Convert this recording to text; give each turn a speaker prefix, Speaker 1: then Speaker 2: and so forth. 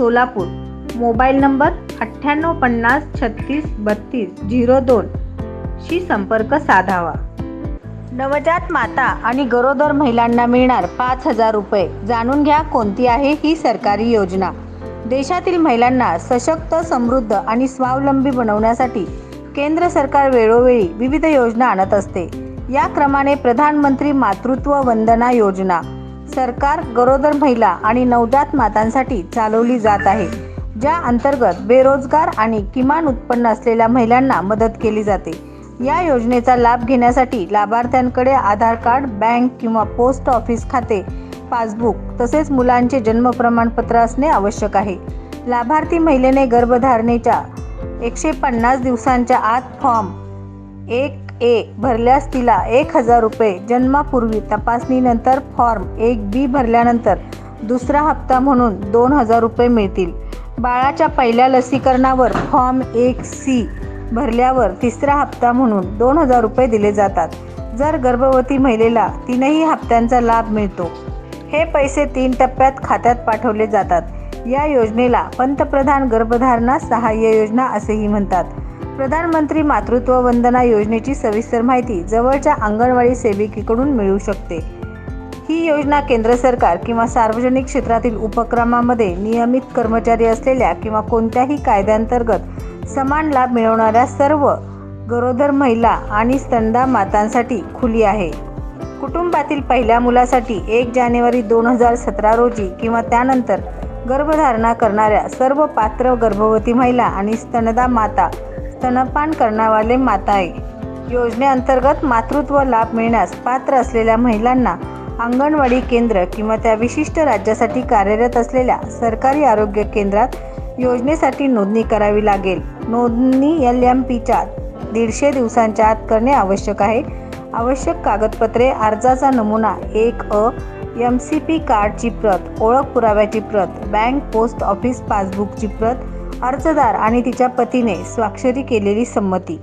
Speaker 1: Solapur. Mobile number अठ्ठ्याण्णव पन्नास छत्तीस बत्तीस झिरो दोन शी संपर्क साधावा. नवजात माता आणि गरोदर महिलांना मिळणार पाच हजार रुपये. जाणून घ्या कोणती आहे ही सरकारी योजना. देशातील महिलांना सशक्त समृद्ध आणि स्वावलंबी बनवण्यासाठी केंद्र सरकार वेळोवेळी विविध योजना आणत असते. या क्रमाने प्रधानमंत्री मातृत्व वंदना योजना सरकार गरोदर महिला आणि नवजात मातांसाठी चालवली जात आहे ज्या अंतर्गत बेरोजगार आणि किमान उत्पन्न असलेल्या महिलांना मदत केली जाते. या योजनेचा लाभ घेण्यासाठी लाभार्थ्यांकडे आधार कार्ड बँक किंवा पोस्ट ऑफिस खाते पासबुक तसेच मुलांचे जन्म प्रमाणपत्र असणे आवश्यक आहे. लाभार्थी महिलेने गर्भधारणेच्या एकशे पन्नास दिवसांच्या आत फॉर्म एक ए भरल्यास तिला एक हजार रुपये जन्मापूर्वी तपासणीनंतर फॉर्म एक बी भरल्यानंतर दुसरा हप्ता म्हणून दोन हजार रुपये मिळतील. बाळाच्या पहिल्या लसीकरणावर फॉर्म एक सी भरल्यावर तिसरा हप्ता म्हणून दोन हजार रुपये दिले जातात. जर गर्भवती महिलेला तीनही हप्त्यांचा लाभ मिळतो हे पैसे तीन टप्प्यात खात्यात पाठवले जातात. या योजनेला पंतप्रधान गर्भधारणा सहाय्य योजना असेही म्हणतात. प्रधानमंत्री मातृत्व वंदना योजनेची सविस्तर माहिती जवळच्या अंगणवाडी सेविकेकडून मिळू शकते. ही योजना केंद्र सरकार किंवा सार्वजनिक क्षेत्रातील उपक्रमामध्ये नियमित कर्मचारी असलेल्या किंवा कोणत्याही कायद्यांतर्गत समान लाभ मिळवणाऱ्या सर्व गरोदर महिला आणि स्तनदा मातांसाठी खुली आहे. कुटुंबातील पहिल्या मुलासाठी एक जानेवारी दोन हजार सतरा रोजी किंवा त्यानंतर गर्भधारणा करणाऱ्या सर्व पात्र गर्भवती महिला आणि स्तनदा माता स्तनपान करणावाले माताए योजनेअंतर्गत मातृत्व लाभ मिळण्यास पात्र असलेल्या महिलांना अंगणवाडी केंद्र किंवा त्या विशिष्ट राज्यासाठी कार्यरत असलेल्या सरकारी आरोग्य केंद्रात योजनेसाठी नोंदणी करावी लागेल. नोंदणी एल एम पीच्या दीडशे दिवसांच्या आत करणे आवश्यक आहे. आवश्यक कागदपत्रे अर्जाचा नमुना एक अ एम सी पी कार्डची प्रत ओळख पुराव्याची प्रत बँक पोस्ट ऑफिस पासबुकची प्रत अर्जदार आणि तिच्या पतीने स्वाक्षरी केलेली संमती.